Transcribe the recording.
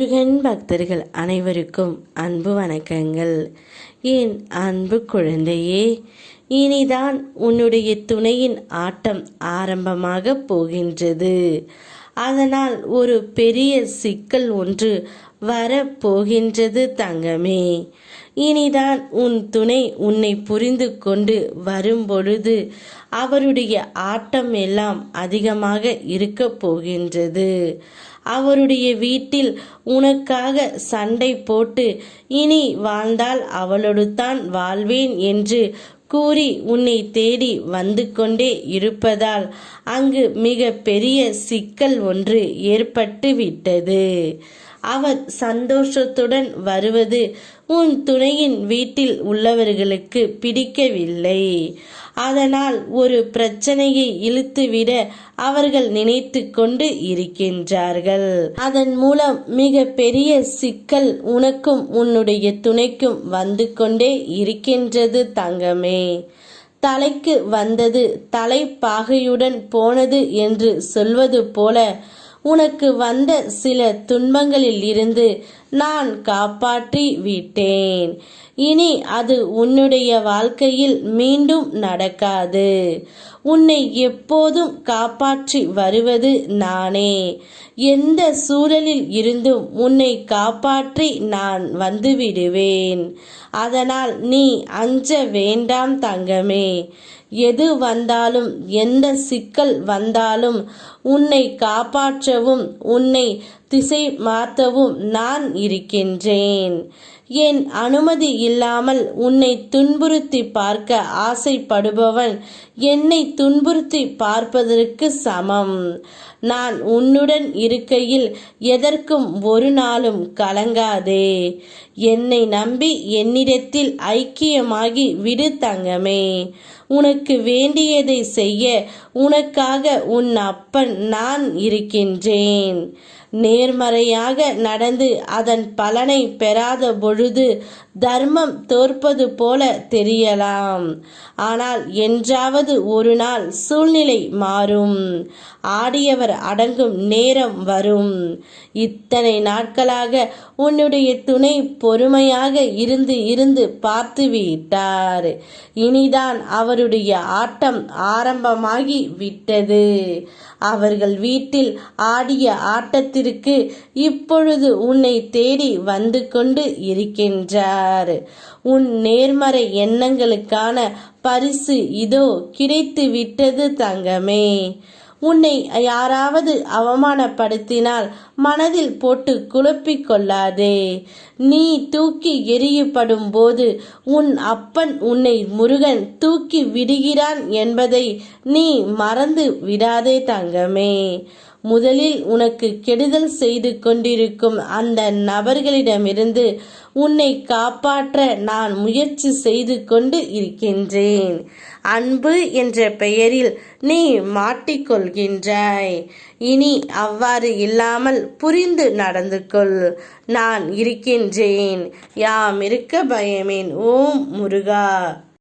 முருகன் பக்தர்கள் அனைவருக்கும் அன்பு வணக்கங்கள். என் அன்பு குழந்தையே இனிதான் உன்னுடைய துணையின் ஆட்டம் ஆரம்பமாக போகின்றது. அதனால் ஒரு பெரிய சிக்கல் ஒன்று வரப்போகின்றது தங்கமே. இனிதான் உன் துணை உன்னை புரிந்து கொண்டு வரும்பொழுது அவருடைய ஆட்டம் எல்லாம் அதிகமாக இருக்க போகின்றது. அவருடைய வீட்டில் உனக்காக சண்டை போட்டு இனி வாழ்ந்தால் அவளோடு தான் வாழ்வேன் என்று கூறி உன்னை தேடி வந்து கொண்டே இருப்பதால் அங்கு மிக பெரிய சிக்கல் ஒன்று ஏற்பட்டு விட்டது அவர் சந்தோஷத்துடன் வருவது உன் துணையின் வீட்டில் உள்ளவர்களுக்கு பிடிக்கவில்லை. அதனால் ஒரு பிரச்சனையை இழுத்துவிட அவர்கள் நினைத்து கொண்டு இருக்கின்றார்கள். அதன் மூலம் மிக பெரிய சிக்கல் உனக்கும் உன்னுடைய துணைக்கும் வந்து கொண்டே இருக்கின்றது தங்கமே. தலைக்கு வந்தது தலைப்பாகையுடன் போனது என்று சொல்வது போல உனக்கு வந்த சில துன்பங்களில் இருந்து நான் காப்பாற்றி விட்டேன். இனி அது உன்னுடைய வாழ்க்கையில் மீண்டும் நடக்காது. உன்னை எப்போதும் காப்பாற்றி வருவது நானே. எந்த சூழலில் இருந்தும் உன்னை காப்பாற்றி நான் வந்துவிடுவேன் அதனால் நீ அஞ்ச வேண்டாம் தங்கமே. எது வந்தாலும் எந்த சிக்கல் வந்தாலும் உன்னை காப்பாற்றவும் உன்னை திசை மாற்றவும் நான் இருக்கின்றேன். என் அனுமதி இல்லாமல் உன்னை துன்புறுத்தி பார்க்க ஆசைப்படுபவன் என்னை துன்புறுத்தி பார்ப்பதற்கு சமம். நான் உன்னுடன் இருக்கையில் எதற்கும் ஒரு நாளும் கலங்காதே. என்னை நம்பி என்னிடத்தில் ஐக்கியமாகி விடு தங்கமே. உனக்கு வேண்டியதை செய்ய உனக்காக உன் அப்பன் நான் இருக்கின்றேன். நேர்மறையாக நடந்து அதன் பலனை பெறாத பொழுது பொழுது தர்மம் தோற்பது போல தெரியலாம். ஆனால் என்றாவது ஒரு நாள் சூழ்நிலை மாறும். ஆடியவர் அடங்கும் நேரம் வரும். இத்தனை நாட்களாக உன்னுடைய துணை பொறுமையாக இருந்து இருந்து பார்த்து விட்டார். இனிதான் அவருடைய ஆட்டம் ஆரம்பமாகி விட்டது. அவர்கள் வீட்டில் ஆடிய ஆட்டத்திற்கு இப்பொழுது உன்னை தேடி வந்து கொண்டு இருக்கின்றார் உன் நேர்மறை எண்ணங்களுக்கான பரிசு இதோ கிடைத்து விட்டது தங்கமே. உன்னை யாராவது அவமானப்படுத்தினால் மனதில் போட்டு குழப்பிக் கொள்ளாதே. நீ தூக்கி எரியப்படும் போது உன் அப்பன் உன்னை முருகன் தூக்கி விடுகிறான் என்பதை நீ மறந்து விடாதே தங்கமே. முதலில் உனக்கு கெடுதல் செய்து கொண்டிருக்கும் அந்த நபர்களிடமிருந்து உன்னை காப்பாற்ற நான் முயற்சி செய்து கொண்டு இருக்கின்றேன். அன்பு என்ற பெயரில் நீ மாட்டிக்கொள்கின்றாய். இனி அவ்வாறு இல்லாமல் புரிந்து நடந்து கொள். நான் இருக்கின்றேன். யாம் இருக்க பயமேன். ஓம் முருகா.